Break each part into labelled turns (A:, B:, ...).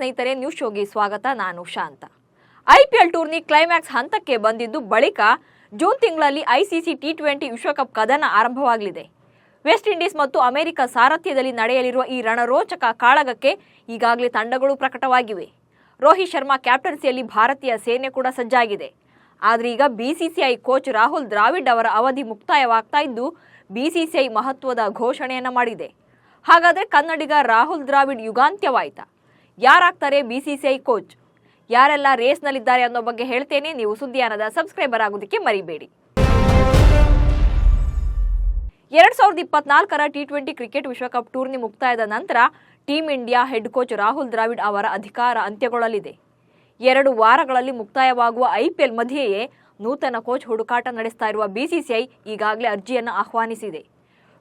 A: ಸ್ನೇಹಿತರೆ ನ್ಯೂಸ್ ಶೋಗೆ ಸ್ವಾಗತ. ನಾನು ಶಾಂತ ಐಪಿಎಲ್ ಟೂರ್ನಿ ಕ್ಲೈಮ್ಯಾಕ್ಸ್ ಹಂತಕ್ಕೆ ಬಂದಿದ್ದು ಬಳಿಕ ಜೂನ್ ತಿಂಗಳಲ್ಲಿ ಐಸಿಸಿ ಟಿ ಟ್ವೆಂಟಿ ವಿಶ್ವಕಪ್ ಕದನ ಆರಂಭವಾಗಲಿದೆ. ವೆಸ್ಟ್ ಇಂಡೀಸ್ ಮತ್ತು ಅಮೆರಿಕ ಸಾರಥ್ಯದಲ್ಲಿ ನಡೆಯಲಿರುವ ಈ ರಣರೋಚಕ ಕಾಳಗಕ್ಕೆ ಈಗಾಗಲೇ ತಂಡಗಳು ಪ್ರಕಟವಾಗಿವೆ. ರೋಹಿತ್ ಶರ್ಮಾ ಕ್ಯಾಪ್ಟನ್ಸಿಯಲ್ಲಿ ಭಾರತೀಯ ಸೇನೆ ಕೂಡ ಸಜ್ಜಾಗಿದೆ. ಆದರೆ ಈಗ ಬಿಸಿಸಿಐ ಕೋಚ್ ರಾಹುಲ್ ದ್ರಾವಿಡ್ ಅವರ ಅವಧಿ ಮುಕ್ತಾಯವಾಗ್ತಾ ಇದ್ದು ಬಿಸಿಸಿಐ ಮಹತ್ವದ ಘೋಷಣೆಯನ್ನು ಮಾಡಿದೆ. ಹಾಗಾದರೆ ಕನ್ನಡಿಗ ರಾಹುಲ್ ದ್ರಾವಿಡ್ ಯುಗಾಂತ್ಯವಾಯ್ತಾ? ಯಾರಾಗ್ತಾರೆ ಬಿಸಿಸಿಐ ಕೋಚ್ ಯಾರೆಲ್ಲ ರೇಸ್ನಲ್ಲಿದ್ದಾರೆ ಅನ್ನೋ ಬಗ್ಗೆ ಹೇಳ್ತೇನೆ. ನೀವು ಸುದ್ದಿಯಾನದ ಸಬ್ಸ್ಕ್ರೈಬರ್ ಆಗೋದಕ್ಕೆ ಮರಿಬೇಡಿ. ಎರಡ್ ಸಾವಿರದ ಇಪ್ಪತ್ನಾಲ್ಕರ ಟಿ ಟ್ವೆಂಟಿ ಕ್ರಿಕೆಟ್ ವಿಶ್ವಕಪ್ ಟೂರ್ನಿ ಮುಕ್ತಾಯದ ನಂತರ team India head coach Rahul Dravid ಅವರ ಅಧಿಕಾರ ಅಂತ್ಯಗೊಳ್ಳಲಿದೆ. ಎರಡು ವಾರಗಳಲ್ಲಿ ಮುಕ್ತಾಯವಾಗುವ ಐಪಿಎಲ್ ಮಧ್ಯೆಯೇ ನೂತನ ಕೋಚ್ ಹುಡುಕಾಟ ನಡೆಸ್ತಾ ಇರುವ ಬಿಸಿಸಿಐ ಈಗಾಗಲೇ ಅರ್ಜಿಯನ್ನು ಆಹ್ವಾನಿಸಿದೆ.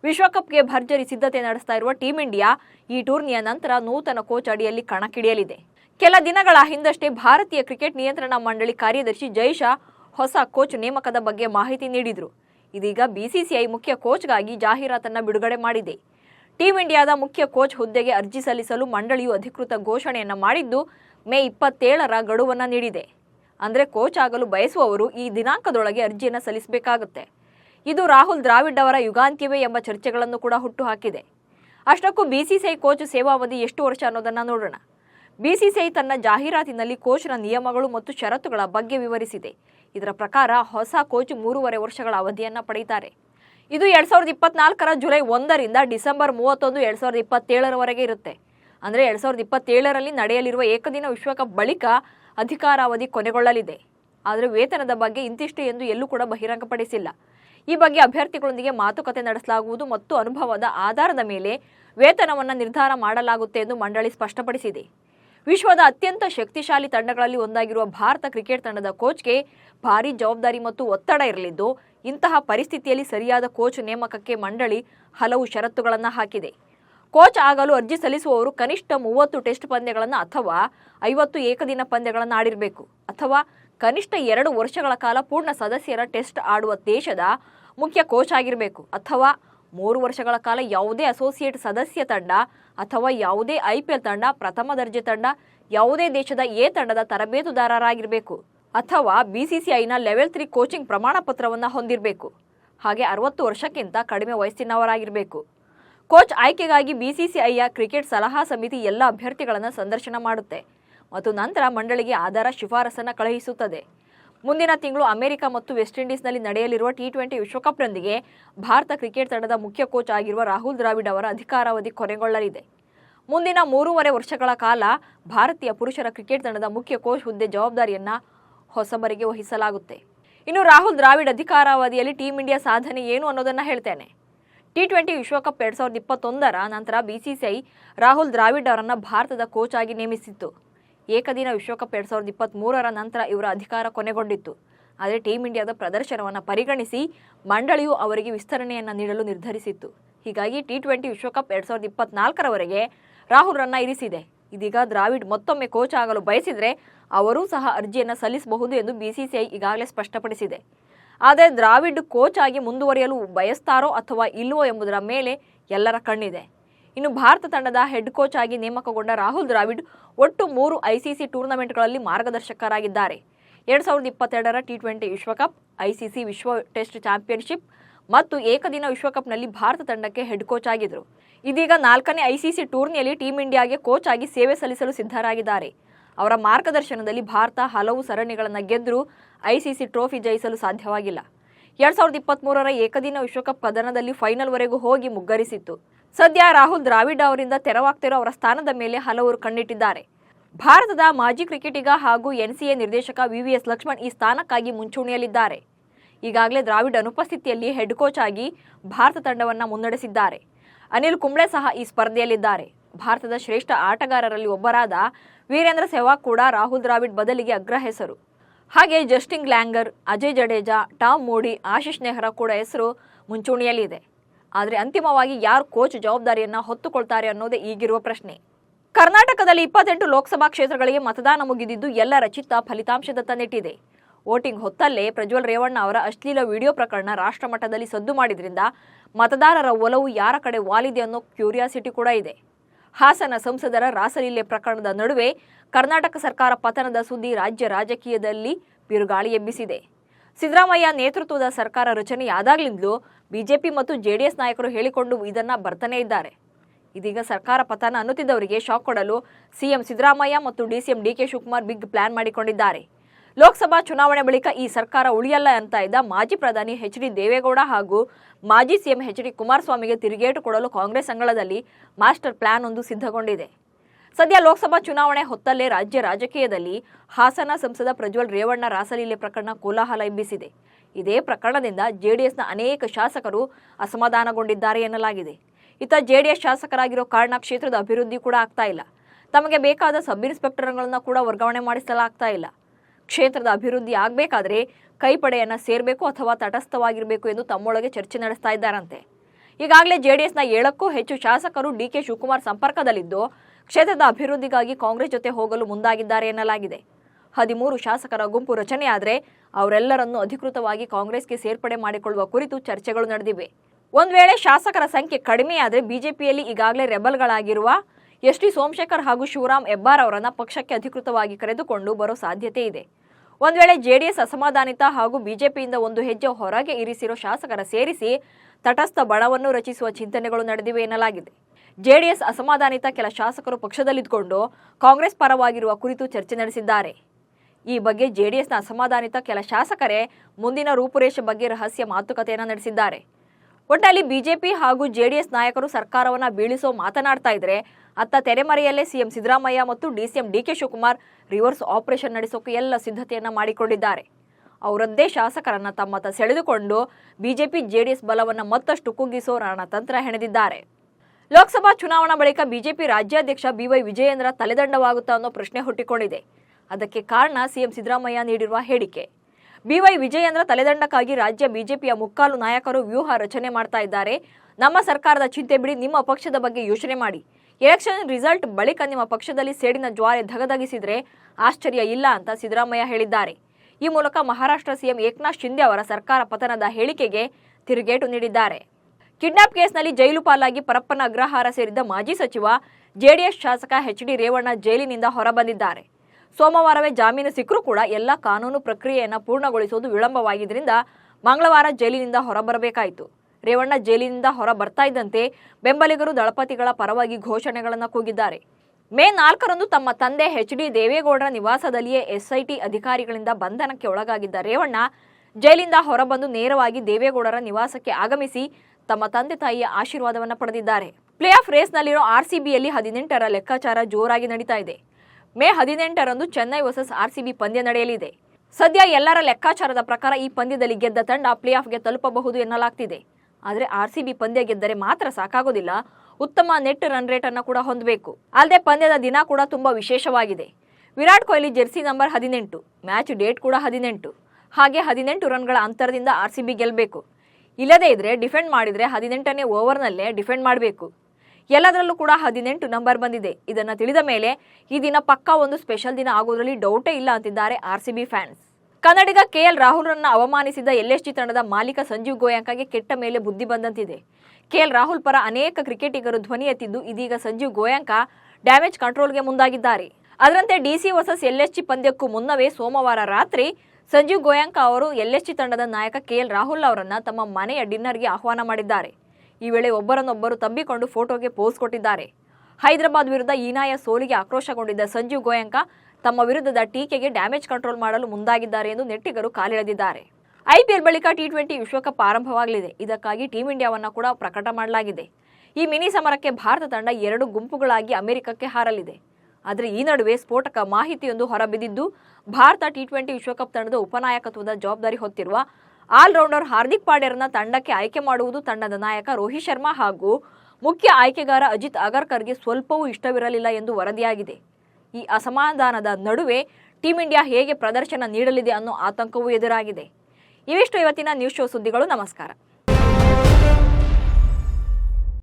A: ವಿಶ್ವಕಪ್ಗೆ ಭರ್ಜರಿ ಸಿದ್ಧತೆ ನಡೆಸ್ತಾ ಇರುವ ಟೀಂ ಇಂಡಿಯಾ ಈ ಟೂರ್ನಿಯ ನಂತರ ನೂತನ ಕೋಚ್ ಅಡಿಯಲ್ಲಿ ಕಣಕ್ಕಿಳಿಯಲಿದೆ. ಕೆಲ ದಿನಗಳ ಹಿಂದಷ್ಟೇ ಭಾರತೀಯ ಕ್ರಿಕೆಟ್ ನಿಯಂತ್ರಣ ಮಂಡಳಿ ಕಾರ್ಯದರ್ಶಿ ಜೈಶಾ ಹೊಸ ಕೋಚ್ ನೇಮಕದ ಬಗ್ಗೆ ಮಾಹಿತಿ ನೀಡಿದರು. ಇದೀಗ ಬಿಸಿಸಿಐ ಮುಖ್ಯ ಕೋಚ್ಗಾಗಿ ಜಾಹೀರಾತನ್ನ ಬಿಡುಗಡೆ ಮಾಡಿದೆ. ಟೀಂ ಇಂಡಿಯಾದ ಮುಖ್ಯ ಕೋಚ್ ಹುದ್ದೆಗೆ ಅರ್ಜಿ ಸಲ್ಲಿಸಲು ಮಂಡಳಿಯು ಅಧಿಕೃತ ಘೋಷಣೆಯನ್ನ ಮಾಡಿದ್ದು, ಮೇ ಇಪ್ಪತ್ತೇಳರ ಗಡುವನ್ನ ನೀಡಿದೆ. ಅಂದ್ರೆ ಕೋಚ್ ಆಗಲು ಬಯಸುವವರು ಈ ದಿನಾಂಕದೊಳಗೆ ಅರ್ಜಿಯನ್ನು ಸಲ್ಲಿಸಬೇಕಾಗುತ್ತೆ. ಇದು ರಾಹುಲ್ ದ್ರಾವಿಡ್ ಅವರ ಯುಗಾಂತ್ಯವೇ ಎಂಬ ಚರ್ಚೆಗಳನ್ನು ಕೂಡ ಹುಟ್ಟುಹಾಕಿದೆ. ಅಷ್ಟಕ್ಕೂ ಬಿಸಿಸಿಐ ಕೋಚ್ ಸೇವಾವಧಿ ಎಷ್ಟು ವರ್ಷ ಅನ್ನೋದನ್ನ ನೋಡೋಣ. ಬಿಸಿಸಿಐ ತನ್ನ ಜಾಹೀರಾತಿನಲ್ಲಿ ಕೋಚ್ನ ನಿಯಮಗಳು ಮತ್ತು ಷರತ್ತುಗಳ ಬಗ್ಗೆ ವಿವರಿಸಿದೆ. ಇದರ ಪ್ರಕಾರ ಹೊಸ ಕೋಚ್ ಮೂರುವರೆ ವರ್ಷಗಳ ಅವಧಿಯನ್ನ ಪಡೆಯುತ್ತಾರೆ. ಇದು ಎರಡ್ ಸಾವಿರದ ಇಪ್ಪತ್ನಾಲ್ಕರ ಜುಲೈ ಒಂದರಿಂದ ಡಿಸೆಂಬರ್ ಮೂವತ್ತೊಂದು ಎರಡ್ ಸಾವಿರದ ಇಪ್ಪತ್ತೇಳರವರೆಗೆ ಇರುತ್ತೆ. ಅಂದರೆ ಎರಡ್ ಸಾವಿರದ ಇಪ್ಪತ್ತೇಳರಲ್ಲಿ ನಡೆಯಲಿರುವ ಏಕದಿನ ವಿಶ್ವಕಪ್ ಬಳಿಕ ಅಧಿಕಾರಾವಧಿ ಕೊನೆಗೊಳ್ಳಲಿದೆ. ಆದರೆ ವೇತನದ ಬಗ್ಗೆ ಇಂತಿಷ್ಟು ಎಂದು ಎಲ್ಲೂ ಕೂಡ ಬಹಿರಂಗಪಡಿಸಿಲ್ಲ. ಈ ಬಗ್ಗೆ ಅಭ್ಯರ್ಥಿಗಳೊಂದಿಗೆ ಮಾತುಕತೆ ನಡೆಸಲಾಗುವುದು ಮತ್ತು ಅನುಭವದ ಆಧಾರದ ಮೇಲೆ ವೇತನವನ್ನು ನಿರ್ಧಾರ ಮಾಡಲಾಗುತ್ತೆ ಎಂದು ಮಂಡಳಿ ಸ್ಪಷ್ಟಪಡಿಸಿದೆ. ವಿಶ್ವದ ಅತ್ಯಂತ ಶಕ್ತಿಶಾಲಿ ತಂಡಗಳಲ್ಲಿ ಒಂದಾಗಿರುವ ಭಾರತ ಕ್ರಿಕೆಟ್ ತಂಡದ ಕೋಚ್ಗೆ ಭಾರಿ ಜವಾಬ್ದಾರಿ ಮತ್ತು ಒತ್ತಡ ಇರಲಿದ್ದು, ಇಂತಹ ಪರಿಸ್ಥಿತಿಯಲ್ಲಿ ಸರಿಯಾದ ಕೋಚ್ ನೇಮಕಕ್ಕೆ ಮಂಡಳಿ ಹಲವು ಷರತ್ತುಗಳನ್ನು ಹಾಕಿದೆ. ಕೋಚ್ ಆಗಲು ಅರ್ಜಿ ಸಲ್ಲಿಸುವವರು ಕನಿಷ್ಠ ಮೂವತ್ತು ಟೆಸ್ಟ್ ಪಂದ್ಯಗಳನ್ನು ಅಥವಾ ಐವತ್ತು ಏಕದಿನ ಪಂದ್ಯಗಳನ್ನು ಆಡಿರಬೇಕು. ಅಥವಾ ಕನಿಷ್ಠ ಎರಡು ವರ್ಷಗಳ ಕಾಲ ಪೂರ್ಣ ಸದಸ್ಯರ ಟೆಸ್ಟ್ ಆಡುವ ದೇಶದ ಮುಖ್ಯ ಕೋಚ್ ಆಗಿರಬೇಕು. ಅಥವಾ ಮೂರು ವರ್ಷಗಳ ಕಾಲ ಯಾವುದೇ ಅಸೋಸಿಯೇಟ್ ಸದಸ್ಯ ತಂಡ, ಅಥವಾ ಯಾವುದೇ ಐಪಿಎಲ್ ತಂಡ, ಪ್ರಥಮ ದರ್ಜೆ ತಂಡ, ಯಾವುದೇ ದೇಶದ ಎ ತಂಡದ ತರಬೇತುದಾರರಾಗಿರಬೇಕು. ಅಥವಾ ಬಿಸಿಸಿಐನ ಲೆವೆಲ್ ತ್ರೀ ಕೋಚಿಂಗ್ ಪ್ರಮಾಣ ಪತ್ರವನ್ನು ಹೊಂದಿರಬೇಕು. ಹಾಗೆ ಅರವತ್ತು ವರ್ಷಕ್ಕಿಂತ ಕಡಿಮೆ ವಯಸ್ಸಿನವರಾಗಿರಬೇಕು. ಕೋಚ್ ಆಯ್ಕೆಗಾಗಿ ಬಿಸಿಸಿಐಯ ಕ್ರಿಕೆಟ್ ಸಲಹಾ ಸಮಿತಿ ಎಲ್ಲ ಅಭ್ಯರ್ಥಿಗಳನ್ನು ಸಂದರ್ಶನ ಮಾಡುತ್ತೆ. ಮತ್ತು ನಂತರ ಮಂಡಳಿಗೆ ಆಧಾರ ಶಿಫಾರಸನ್ನು ಕಳುಹಿಸುತ್ತದೆ. ಮುಂದಿನ ತಿಂಗಳು ಅಮೆರಿಕ ಮತ್ತು ವೆಸ್ಟ್ ಇಂಡೀಸ್ನಲ್ಲಿ ನಡೆಯಲಿರುವ ಟಿ ಟ್ವೆಂಟಿ ವಿಶ್ವಕಪ್ನೊಂದಿಗೆ ಭಾರತ ಕ್ರಿಕೆಟ್ ತಂಡದ ಮುಖ್ಯ ಕೋಚ್ ಆಗಿರುವ ರಾಹುಲ್ ದ್ರಾವಿಡ್ ಅವರ ಅಧಿಕಾರಾವಧಿ ಕೊನೆಗೊಳ್ಳಲಿದೆ. ಮುಂದಿನ ಮೂರುವರೆ ವರ್ಷಗಳ ಕಾಲ ಭಾರತೀಯ ಪುರುಷರ ಕ್ರಿಕೆಟ್ ತಂಡದ ಮುಖ್ಯ ಕೋಚ್ ಹುದ್ದೆ ಜವಾಬ್ದಾರಿಯನ್ನು ಹೊಸಬರಿಗೆ ವಹಿಸಲಾಗುತ್ತೆ. ಇನ್ನು ರಾಹುಲ್ ದ್ರಾವಿಡ್ ಅಧಿಕಾರಾವಧಿಯಲ್ಲಿ ಟೀಂ ಇಂಡಿಯಾ ಸಾಧನೆ ಏನು ಅನ್ನೋದನ್ನ ಹೇಳ್ತೇನೆ. ಟಿ ಟ್ವೆಂಟಿ ವಿಶ್ವಕಪ್ ಎರಡು ಸಾವಿರದ ಇಪ್ಪತ್ತೊಂದರ ನಂತರ ಬಿಸಿಸಿಐ ರಾಹುಲ್ ದ್ರಾವಿಡ್ ಅವರನ್ನು ಭಾರತದ ಕೋಚ್ ಆಗಿ ನೇಮಿಸಿತ್ತು. ಏಕದಿನ ವಿಶ್ವಕಪ್ ಎರಡ್ ಸಾವಿರದ ಇಪ್ಪತ್ತ್ಮೂರರ ನಂತರ ಇವರ ಅಧಿಕಾರ ಕೊನೆಗೊಂಡಿತ್ತು. ಆದರೆ ಟೀಂ ಇಂಡಿಯಾದ ಪ್ರದರ್ಶನವನ್ನು ಪರಿಗಣಿಸಿ ಮಂಡಳಿಯು ಅವರಿಗೆ ವಿಸ್ತರಣೆಯನ್ನು ನೀಡಲು ನಿರ್ಧರಿಸಿತ್ತು. ಹೀಗಾಗಿ ಟಿ ಟ್ವೆಂಟಿ ವಿಶ್ವಕಪ್ ಎರಡ್ ಸಾವಿರದ ಇಪ್ಪತ್ನಾಲ್ಕರವರೆಗೆ ರಾಹುಲ್ರನ್ನ ಇರಿಸಿದೆ. ಇದೀಗ ದ್ರಾವಿಡ್ ಮತ್ತೊಮ್ಮೆ ಕೋಚ್ ಆಗಲು ಬಯಸಿದರೆ ಅವರೂ ಸಹ ಅರ್ಜಿಯನ್ನು ಸಲ್ಲಿಸಬಹುದು ಎಂದು ಬಿಸಿಸಿಐ ಈಗಾಗಲೇ ಸ್ಪಷ್ಟಪಡಿಸಿದೆ. ಆದರೆ ದ್ರಾವಿಡ್ ಕೋಚ್ ಆಗಿ ಮುಂದುವರಿಯಲು ಬಯಸ್ತಾರೋ ಅಥವಾ ಇಲ್ಲವೋ ಎಂಬುದರ ಮೇಲೆ ಎಲ್ಲರ ಕಣ್ಣಿದೆ. ಇನ್ನು ಭಾರತ ತಂಡದ ಹೆಡ್ ಕೋಚ್ ಆಗಿ ನೇಮಕಗೊಂಡ ರಾಹುಲ್ ದ್ರಾವಿಡ್ ಒಟ್ಟು ಮೂರು ಐಸಿಸಿ ಟೂರ್ನಮೆಂಟ್ಗಳಲ್ಲಿ ಮಾರ್ಗದರ್ಶಕರಾಗಿದ್ದಾರೆ. ಎರಡ್ ಸಾವಿರದ ಇಪ್ಪತ್ತೆರಡರ ಟಿ ಟ್ವೆಂಟಿ ವಿಶ್ವಕಪ್ ಐಸಿಸಿ ವಿಶ್ವ ಟೆಸ್ಟ್ ಚಾಂಪಿಯನ್ಶಿಪ್ ಮತ್ತು ಏಕದಿನ ವಿಶ್ವಕಪ್ನಲ್ಲಿ ಭಾರತ ತಂಡಕ್ಕೆ ಹೆಡ್ ಕೋಚ್ ಆಗಿದ್ದರು ಇದೀಗ ನಾಲ್ಕನೇ ಐಸಿಸಿ ಟೂರ್ನಿಯಲ್ಲಿ ಟೀಂ ಇಂಡಿಯಾಗೆ ಕೋಚ್ ಆಗಿ ಸೇವೆ ಸಲ್ಲಿಸಲು ಸಿದ್ಧರಾಗಿದ್ದಾರೆ. ಅವರ ಮಾರ್ಗದರ್ಶನದಲ್ಲಿ ಭಾರತ ಹಲವು ಸರಣಿಗಳನ್ನು ಗೆದ್ದರೂ ಐಸಿಸಿ ಟ್ರೋಫಿ ಜಯಿಸಲು ಸಾಧ್ಯವಾಗಿಲ್ಲ. ಎರಡ್ ಸಾವಿರದ ಇಪ್ಪತ್ಮೂರರ ಏಕದಿನ ವಿಶ್ವಕಪ್ ಕದನದಲ್ಲಿ ಫೈನಲ್ವರೆಗೂ ಹೋಗಿ ಮುಗ್ಗರಿಸಿತ್ತು. ಸದ್ಯ ರಾಹುಲ್ ದ್ರಾವಿಡ್ ಅವರಿಂದ ತೆರವಾಗ್ತಿರೋ ಅವರ ಸ್ಥಾನದ ಮೇಲೆ ಹಲವರು ಕಣ್ಣಿಟ್ಟಿದ್ದಾರೆ. ಭಾರತದ ಮಾಜಿ ಕ್ರಿಕೆಟಿಗ ಹಾಗೂ ಎನ್ಸಿಎ ನಿರ್ದೇಶಕ ವಿವಿಎಸ್ ಲಕ್ಷ್ಮಣ್ ಈ ಸ್ಥಾನಕ್ಕಾಗಿ ಮುಂಚೂಣಿಯಲ್ಲಿದ್ದಾರೆ. ಈಗಾಗಲೇ ದ್ರಾವಿಡ್ ಅನುಪಸ್ಥಿತಿಯಲ್ಲಿ ಹೆಡ್ ಕೋಚ್ ಆಗಿ ಭಾರತ ತಂಡವನ್ನು ಮುನ್ನಡೆಸಿದ್ದಾರೆ. ಅನಿಲ್ ಕುಂಬ್ಳೆ ಸಹ ಈ ಸ್ಪರ್ಧೆಯಲ್ಲಿದ್ದಾರೆ. ಭಾರತದ ಶ್ರೇಷ್ಠ ಆಟಗಾರರಲ್ಲಿ ಒಬ್ಬರಾದ ವೀರೇಂದ್ರ ಸೆಹ್ವಾಗ್ ಕೂಡ ರಾಹುಲ್ ದ್ರಾವಿಡ್ ಬದಲಿಗೆ ಅಗ್ರ ಹೆಸರು. ಹಾಗೆ Justin Langer Ajay Jadeja, Tom Moody, Ashish Nehra ಕೂಡ ಹೆಸರು ಮುಂಚೂಣಿಯಲ್ಲಿದೆ. ಆದರೆ ಅಂತಿಮವಾಗಿ ಯಾರು ಕೋಚ್ ಜವಾಬ್ದಾರಿಯನ್ನ ಹೊತ್ತುಕೊಳ್ತಾರೆ ಅನ್ನೋದೇ ಈಗಿರುವ ಪ್ರಶ್ನೆ. ಕರ್ನಾಟಕದಲ್ಲಿ ಇಪ್ಪತ್ತೆಂಟು ಲೋಕಸಭಾ ಕ್ಷೇತ್ರಗಳಿಗೆ ಮತದಾನ ಮುಗಿದಿದ್ದು ಎಲ್ಲರ ಚಿತ್ತ ಫಲಿತಾಂಶದತ್ತ ನೆಟ್ಟಿದೆ ವೋಟಿಂಗ್ ಹೊತ್ತಲ್ಲೇ ಪ್ರಜ್ವಲ್ ರೇವಣ್ಣ ಅವರ ಅಶ್ಲೀಲ ವಿಡಿಯೋ ಪ್ರಕರಣ ರಾಷ್ಟ್ರಮಟ್ಟದಲ್ಲಿ ಸದ್ದು ಮಾಡಿದ್ರಿಂದ ಮತದಾರರ ಒಲವು ಯಾರ ಕಡೆ ವಾಲಿದೆ ಅನ್ನೋ ಕ್ಯೂರಿಯಾಸಿಟಿ ಕೂಡ ಇದೆ. ಹಾಸನ ಸಂಸದರ ರಾಸಲೀಲೆ ಪ್ರಕರಣದ ನಡುವೆ ಕರ್ನಾಟಕ ಸರ್ಕಾರ ಪತನದ ಸುದ್ದಿ ರಾಜ್ಯ ರಾಜಕೀಯದಲ್ಲಿ ಬಿರುಗಾಳಿ ಎಬ್ಬಿಸಿದೆ. ಸಿದ್ದರಾಮಯ್ಯ ನೇತೃತ್ವದ ಸರ್ಕಾರ ರಚನೆಯಾದಾಗಲಿಂದಲೂ ಬಿಜೆಪಿ ಮತ್ತು ಜೆಡಿಎಸ್ ನಾಯಕರು ಹೇಳಿಕೊಂಡು ಇದನ್ನ ಬರ್ತಾನೆ ಇದ್ದಾರೆ. ಇದೀಗ ಸರ್ಕಾರ ಪತನ ಅನ್ನುತ್ತಿದ್ದವರಿಗೆ ಶಾಕ್ ಕೊಡಲು ಸಿಎಂ ಸಿದ್ದರಾಮಯ್ಯ ಮತ್ತು DCM DK Shivakumar big plan ಮಾಡಿಕೊಂಡಿದ್ದಾರೆ. ಲೋಕಸಭಾ ಚುನಾವಣೆ ಬಳಿಕ ಈ ಸರ್ಕಾರ ಉಳಿಯಲ್ಲ ಅಂತ ಇದ್ದ ಮಾಜಿ ಪ್ರಧಾನಿ ಎಚ್ ಡಿ ದೇವೇಗೌಡ ಹಾಗೂ ಮಾಜಿ ಸಿಎಂ ಎಚ್ ಡಿ ಕುಮಾರಸ್ವಾಮಿಗೆ ತಿರುಗೇಟು ಕೊಡಲು ಕಾಂಗ್ರೆಸ್ ಅಂಗಳದಲ್ಲಿ ಮಾಸ್ಟರ್ ಪ್ಲಾನ್ ಒಂದು ಸಿದ್ಧಗೊಂಡಿದೆ. ಸದ್ಯ ಲೋಕಸಭಾ ಚುನಾವಣೆ ಹೊತ್ತಲ್ಲೇ ರಾಜ್ಯ ರಾಜಕೀಯದಲ್ಲಿ ಹಾಸನ ಸಂಸದ ಪ್ರಜ್ವಲ್ ರೇವಣ್ಣ ರಾಸಲೀಲೆ ಪ್ರಕರಣ ಕೋಲಾಹಲ ಎಬ್ಬಿಸಿದೆ. ಇದೇ ಪ್ರಕರಣದಿಂದ ಜೆಡಿಎಸ್ನ ಅನೇಕ ಶಾಸಕರು ಅಸಮಾಧಾನಗೊಂಡಿದ್ದಾರೆ ಎನ್ನಲಾಗಿದೆ. ಇತ್ತ ಜೆಡಿಎಸ್ ಶಾಸಕರಾಗಿರೋ ಕಾರಣ ಕ್ಷೇತ್ರದ ಅಭಿವೃದ್ಧಿ ಕೂಡ ಆಗ್ತಾ ಇಲ್ಲ. ತಮಗೆ ಬೇಕಾದ ಸಬ್ ಇನ್ಸ್ಪೆಕ್ಟರ್ಗಳನ್ನು ಕೂಡ ವರ್ಗಾವಣೆ ಮಾಡಿಸಲಾಗ್ತಾ ಇಲ್ಲ. ಕ್ಷೇತ್ರದ ಅಭಿವೃದ್ಧಿ ಆಗಬೇಕಾದ್ರೆ ಕೈಪಡೆಯನ್ನು ಸೇರಬೇಕು ಅಥವಾ ತಟಸ್ಥವಾಗಿರಬೇಕು ಎಂದು ತಮ್ಮೊಳಗೆ ಚರ್ಚೆ ನಡೆಸ್ತಾ ಇದ್ದಾರಂತೆ. ಈಗಾಗಲೇ ಜೆಡಿಎಸ್ನ ಏಳಕ್ಕೂ ಹೆಚ್ಚು ಶಾಸಕರು ಡಿಕೆ ಶಿವಕುಮಾರ್ ಸಂಪರ್ಕದಲ್ಲಿದ್ದು, ಕ್ಷೇತ್ರದ ಅಭಿವೃದ್ಧಿಗಾಗಿ ಕಾಂಗ್ರೆಸ್ ಜೊತೆ ಹೋಗಲು ಮುಂದಾಗಿದ್ದಾರೆ ಎನ್ನಲಾಗಿದೆ. ಹದಿಮೂರು ಶಾಸಕರ ಗುಂಪು ರಚನೆಯಾದರೆ ಅವರೆಲ್ಲರನ್ನು ಅಧಿಕೃತವಾಗಿ ಕಾಂಗ್ರೆಸ್ಗೆ ಸೇರ್ಪಡೆ ಮಾಡಿಕೊಳ್ಳುವ ಕುರಿತು ಚರ್ಚೆಗಳು ನಡೆದಿವೆ. ಒಂದು ವೇಳೆ ಶಾಸಕರ ಸಂಖ್ಯೆ ಕಡಿಮೆಯಾದರೆ ಬಿಜೆಪಿಯಲ್ಲಿ ಈಗಾಗಲೇ ರೆಬಲ್ಗಳಾಗಿರುವ ಎಸ್ ಟಿ ಸೋಮಶೇಖರ್ ಹಾಗೂ ಶಿವರಾಮ್ ಹೆಬ್ಬಾರ್ ಅವರನ್ನು ಪಕ್ಷಕ್ಕೆ ಅಧಿಕೃತವಾಗಿ ಕರೆದುಕೊಂಡು ಬರೋ ಸಾಧ್ಯತೆ ಇದೆ. ಒಂದ್ ವೇಳೆ ಜೆಡಿಎಸ್ ಅಸಮಾಧಾನಿತ ಹಾಗೂ ಬಿಜೆಪಿಯಿಂದ ಒಂದು ಹೆಜ್ಜೆ ಹೊರಗೆ ಇರಿಸಿರೋ ಶಾಸಕರ ಸೇರಿಸಿ ತಟಸ್ಥ ಬಣವನ್ನು ರಚಿಸುವ ಚಿಂತನೆಗಳು ನಡೆದಿವೆ ಎನ್ನಲಾಗಿದೆ. ಜೆಡಿಎಸ್ ಅಸಮಾಧಾನಿತ ಕೆಲ ಶಾಸಕರು ಪಕ್ಷದಲ್ಲಿದ್ದುಕೊಂಡು ಕಾಂಗ್ರೆಸ್ ಪರವಾಗಿರುವ ಕುರಿತು ಚರ್ಚೆ ನಡೆಸಿದ್ದಾರೆ. ಈ ಬಗ್ಗೆ ಜೆಡಿಎಸ್ನ ಅಸಮಾಧಾನಿತ ಕೆಲ ಶಾಸಕರೇ ಮುಂದಿನ ರೂಪುರೇಷೆ ಬಗ್ಗೆ ರಹಸ್ಯ ಮಾತುಕತೆಯನ್ನು ನಡೆಸಿದ್ದಾರೆ. ಒಟ್ಟಲ್ಲಿ ಬಿಜೆಪಿ ಹಾಗೂ ಜೆಡಿಎಸ್ ನಾಯಕರು ಸರ್ಕಾರವನ್ನು ಬೀಳಿಸೋ ಮಾತನಾಡ್ತಾ ಇದ್ರೆ ಅತ್ತ ತೆರೆಮರೆಯಲ್ಲೇ ಸಿಎಂ ಸಿದ್ದರಾಮಯ್ಯ ಮತ್ತು DCM DK Shivakumar reverse operation ನಡೆಸೋಕೆ ಎಲ್ಲ ಸಿದ್ಧತೆಯನ್ನು ಮಾಡಿಕೊಂಡಿದ್ದಾರೆ. ಅವರದ್ದೇ ಶಾಸಕರನ್ನ ತಮ್ಮತ್ತ ಸೆಳೆದುಕೊಂಡು ಬಿಜೆಪಿ ಜೆಡಿಎಸ್ ಬಲವನ್ನು ಮತ್ತಷ್ಟು ಕುಗ್ಗಿಸೋ ರಣತಂತ್ರ ಹೆಣೆದಿದ್ದಾರೆ. ಲೋಕಸಭಾ ಚುನಾವಣಾ ಬಳಿಕ ಬಿಜೆಪಿ ರಾಜ್ಯಾಧ್ಯಕ್ಷ ಬಿವೈ ವಿಜಯೇಂದ್ರ ತಲೆದಂಡವಾಗುತ್ತಾ ಅನ್ನೋ ಪ್ರಶ್ನೆ ಹುಟ್ಟಿಕೊಂಡಿದೆ. ಅದಕ್ಕೆ ಕಾರಣ ಸಿಎಂ ಸಿದ್ದರಾಮಯ್ಯ ನೀಡಿರುವ ಹೇಳಿಕೆ. ಬಿವೈ ವಿಜಯೇಂದ್ರ ತಲೆದಂಡಕ್ಕಾಗಿ ರಾಜ್ಯ ಬಿಜೆಪಿಯ ಮುಕ್ಕಾಲು ನಾಯಕರು ವ್ಯೂಹ ರಚನೆ ಮಾಡ್ತಾ ಇದ್ದಾರೆ. ನಮ್ಮ ಸರ್ಕಾರದ ಚಿಂತೆ ಬಿಡಿ, ನಿಮ್ಮ ಪಕ್ಷದ ಬಗ್ಗೆ ಯೋಚನೆ ಮಾಡಿ. ಎಲೆಕ್ಷನ್ ರಿಸಲ್ಟ್ ಬಳಿಕ ನಿಮ್ಮ ಪಕ್ಷದಲ್ಲಿ ಸೇಡಿನ ಜ್ವಾಲೆ ಧಗಧಗಿಸಿದ್ರೆ ಆಶ್ಚರ್ಯ ಇಲ್ಲ ಅಂತ ಸಿದ್ದರಾಮಯ್ಯ ಹೇಳಿದ್ದಾರೆ. ಈ ಮೂಲಕ ಮಹಾರಾಷ್ಟ್ರ ಸಿಎಂ ಏಕನಾಥ್ ಶಿಂದೆ ಅವರ ಸರ್ಕಾರ ಪತನದ ಹೇಳಿಕೆಗೆ ತಿರುಗೇಟು ನೀಡಿದ್ದಾರೆ. ಕಿಡ್ನಾಪ್ ಕೇಸ್ನಲ್ಲಿ ಜೈಲು ಪಾಲಾಗಿ ಪರಪ್ಪನ ಅಗ್ರಹಾರ ಸೇರಿದ್ದ ಮಾಜಿ ಸಚಿವ ಜೆಡಿಎಸ್ ಶಾಸಕ ಎಚ್ ಡಿ ರೇವಣ್ಣ ಜೈಲಿನಿಂದ ಹೊರಬಂದಿದ್ದಾರೆ. ಸೋಮವಾರವೇ ಜಾಮೀನು ಸಿಕ್ಕರೂ ಕೂಡ ಎಲ್ಲ ಕಾನೂನು ಪ್ರಕ್ರಿಯೆಯನ್ನು ಪೂರ್ಣಗೊಳಿಸುವುದು ವಿಳಂಬವಾಗಿದ್ದರಿಂದ ಮಂಗಳವಾರ ಜೈಲಿನಿಂದ ಹೊರಬರಬೇಕಾಯಿತು. ರೇವಣ್ಣ ಜೈಲಿನಿಂದ ಹೊರ ಬರ್ತಾ ಇದ್ದಂತೆ ಬೆಂಬಲಿಗರು ದಳಪತಿಗಳ ಪರವಾಗಿ ಘೋಷಣೆಗಳನ್ನು ಕೂಗಿದ್ದಾರೆ. ಮೇ ನಾಲ್ಕರಂದು ತಮ್ಮ ತಂದೆ ಎಚ್ ಡಿ ದೇವೇಗೌಡರ ನಿವಾಸದಲ್ಲಿಯೇ ಎಸ್ಐಟಿ ಅಧಿಕಾರಿಗಳಿಂದ ಬಂಧನಕ್ಕೆ ಒಳಗಾಗಿದ್ದ ರೇವಣ್ಣ ಜೈಲಿಂದ ಹೊರಬಂದು ನೇರವಾಗಿ ದೇವೇಗೌಡರ ನಿವಾಸಕ್ಕೆ ಆಗಮಿಸಿ ತಮ್ಮ ತಂದೆ ತಾಯಿಯ ಆಶೀರ್ವಾದವನ್ನು ಪಡೆದಿದ್ದಾರೆ. ಪ್ಲೇ ಆಫ್ ರೇಸ್ನಲ್ಲಿರೋ ಆರ್ಸಿಬಿಯಲ್ಲಿ ಹದಿನೆಂಟರ ಲೆಕ್ಕಾಚಾರ ಜೋರಾಗಿ ನಡೀತಾ ಇದೆ. ಮೇ ಹದಿನೆಂಟರಂದು ಚೆನ್ನೈ ವರ್ಸಸ್ ಆರ್ಸಿಬಿ ಪಂದ್ಯ ನಡೆಯಲಿದೆ. ಸದ್ಯ ಎಲ್ಲರ ಲೆಕ್ಕಾಚಾರದ ಪ್ರಕಾರ ಈ ಪಂದ್ಯದಲ್ಲಿ ಗೆದ್ದ ತಂಡ ಪ್ಲೇ ಆಫ್ಗೆ ತಲುಪಬಹುದು ಎನ್ನಲಾಗ್ತಿದೆ. ಆದರೆ ಆರ್ ಸಿ ಬಿ ಪಂದ್ಯ ಗೆದ್ದರೆ ಮಾತ್ರ ಸಾಕಾಗೋದಿಲ್ಲ. ಉತ್ತಮ ನೆಟ್ ರನ್ ರೇಟ್ ಅನ್ನು ಕೂಡ ಹೊಂದಬೇಕು. ಅಲ್ಲದೆ ಪಂದ್ಯದ ದಿನ ಕೂಡ ತುಂಬಾ ವಿಶೇಷವಾಗಿದೆ. ವಿರಾಟ್ ಕೊಹ್ಲಿ ಜೆರ್ಸಿ ನಂಬರ್ ಹದಿನೆಂಟು. ಮ್ಯಾಚ್ ಡೇಟ್ ಕೂಡ ಹದಿನೆಂಟು. ಹಾಗೆ ಹದಿನೆಂಟು ರನ್ಗಳ ಅಂತರದಿಂದ ಆರ್ ಸಿ ಬಿ ಗೆಲ್ಲಬೇಕು ಇಲ್ಲದೇ ಇದ್ರೆ ಡಿಫೆಂಡ್ ಮಾಡಿದರೆ ಹದಿನೆಂಟನೇ ಓವರ್ನಲ್ಲೇ ಡಿಫೆಂಡ್ ಮಾಡಬೇಕು. ಎಲ್ಲದರಲ್ಲೂ ಕೂಡ ಹದಿನೆಂಟು ನಂಬರ್ ಬಂದಿದೆ. ಇದನ್ನು ತಿಳಿದ ಮೇಲೆ ಈ ದಿನ ಪಕ್ಕಾ ಒಂದು ಸ್ಪೆಷಲ್ ದಿನ ಆಗೋದ್ರಲ್ಲಿ ಡೌಟೇ ಇಲ್ಲ ಅಂತಿದ್ದಾರೆ R C B fans. Kannadiga KL ರಾಹುಲ್ರನ್ನ ಅವಮಾನಿಸಿದ ಎಲ್ಎಸ್ ತಂಡದ ಮಾಲೀಕ ಸಂಜೀವ್ ಗೋಯಾಂಕಾಗೆ ಕೆಟ್ಟ ಮೇಲೆ ಬುದ್ಧಿ ಬಂದಂತಿದೆ. ಕೆಎಲ್ ರಾಹುಲ್ ಪರ ಅನೇಕ ಕ್ರಿಕೆಟಿಗರು ಧ್ವನಿ ಎತ್ತಿದ್ದು ಇದೀಗ ಸಂಜೀವ್ ಗೋಯಾಂಕ ಡ್ಯಾಮೇಜ್ ಕಂಟ್ರೋಲ್ಗೆ ಮುಂದಾಗಿದ್ದಾರೆ. ಅದರಂತೆ ಡಿಸಿ ವರ್ಸಸ್ ಎಲ್ಎಸ್ಜಿ ಪಂದ್ಯಕ್ಕೂ ಮುನ್ನವೇ ಸೋಮವಾರ ರಾತ್ರಿ ಸಂಜೀವ್ ಗೋಯಾಂಕ ಅವರು ಎಲ್ಎಸ್ಜಿ ತಂಡದ ನಾಯಕ ಕೆಎಲ್ ರಾಹುಲ್ ಅವರನ್ನ ತಮ್ಮ ಮನೆಯ ಡಿನ್ನರ್ಗೆ ಆಹ್ವಾನ ಮಾಡಿದ್ದಾರೆ. ಈ ವೇಳೆ ಒಬ್ಬರನ್ನೊಬ್ಬರು ತಬ್ಬಿಕೊಂಡು ಫೋಟೋಗೆ ಪೋಸ್ ಕೊಟ್ಟಿದ್ದಾರೆ. ಹೈದರಾಬಾದ್ ವಿರುದ್ಧ ಹೀನಾಯ ಸೋಲಿಗೆ ಆಕ್ರೋಶಗೊಂಡಿದ್ದ ಸಂಜೀವ್ ಗೋಯಂಕ ತಮ್ಮ ವಿರುದ್ಧದ ಟೀಕೆಗೆ ಡ್ಯಾಮೇಜ್ ಕಂಟ್ರೋಲ್ ಮಾಡಲು ಮುಂದಾಗಿದ್ದಾರೆ ಎಂದು ನೆಟ್ಟಿಗರು ಕಾಲೆಳೆದಿದ್ದಾರೆ ಐಪಿಎಲ್ ಬಳಿಕ ಟಿ ಟ್ವೆಂಟಿ ವಿಶ್ವಕಪ್ ಆರಂಭವಾಗಲಿದೆ. ಇದಕ್ಕಾಗಿ ಟೀಂ ಇಂಡಿಯಾವನ್ನು ಕೂಡ ಪ್ರಕಟ ಮಾಡಲಾಗಿದೆ. ಈ ಮಿನಿ ಸಮರಕ್ಕೆ ಭಾರತ ತಂಡ ಎರಡು ಗುಂಪುಗಳಾಗಿ ಅಮೆರಿಕಕ್ಕೆ ಹಾರಲಿದೆ. ಆದರೆ ಈ ನಡುವೆ ಸ್ಫೋಟಕ ಮಾಹಿತಿಯೊಂದು ಹೊರಬಿದ್ದಿದ್ದು, ಭಾರತ ಟಿ ಟ್ವೆಂಟಿ ವಿಶ್ವಕಪ್ ತಂಡದ ಉಪನಾಯಕತ್ವದ ಜವಾಬ್ದಾರಿ ಹೊತ್ತಿರುವ ಆಲ್ರೌಂಡರ್ ಹಾರ್ದಿಕ್ ಪಾಂಡ್ಯರನ್ನ ತಂಡಕ್ಕೆ ಆಯ್ಕೆ ಮಾಡುವುದು ತಂಡದ ನಾಯಕ ರೋಹಿತ್ ಶರ್ಮಾ ಹಾಗೂ ಮುಖ್ಯ ಆಯ್ಕೆಗಾರ ಅಜಿತ್ ಅಗರ್ಕರ್ಗೆ ಸ್ವಲ್ಪವೂ ಇಷ್ಟವಿರಲಿಲ್ಲ ಎಂದು ವರದಿಯಾಗಿದೆ. ಈ ಅಸಮಾಧಾನದ ನಡುವೆ ಟೀಂ ಇಂಡಿಯಾ ಹೇಗೆ ಪ್ರದರ್ಶನ ನೀಡಲಿದೆ ಅನ್ನೋ ಆತಂಕವೂ ಎದುರಾಗಿದೆ. ಇವಿಷ್ಟು ಇವತ್ತಿನ ನ್ಯೂಸ್ ಶೋ ಸುದ್ದಿಗಳು. ನಮಸ್ಕಾರ.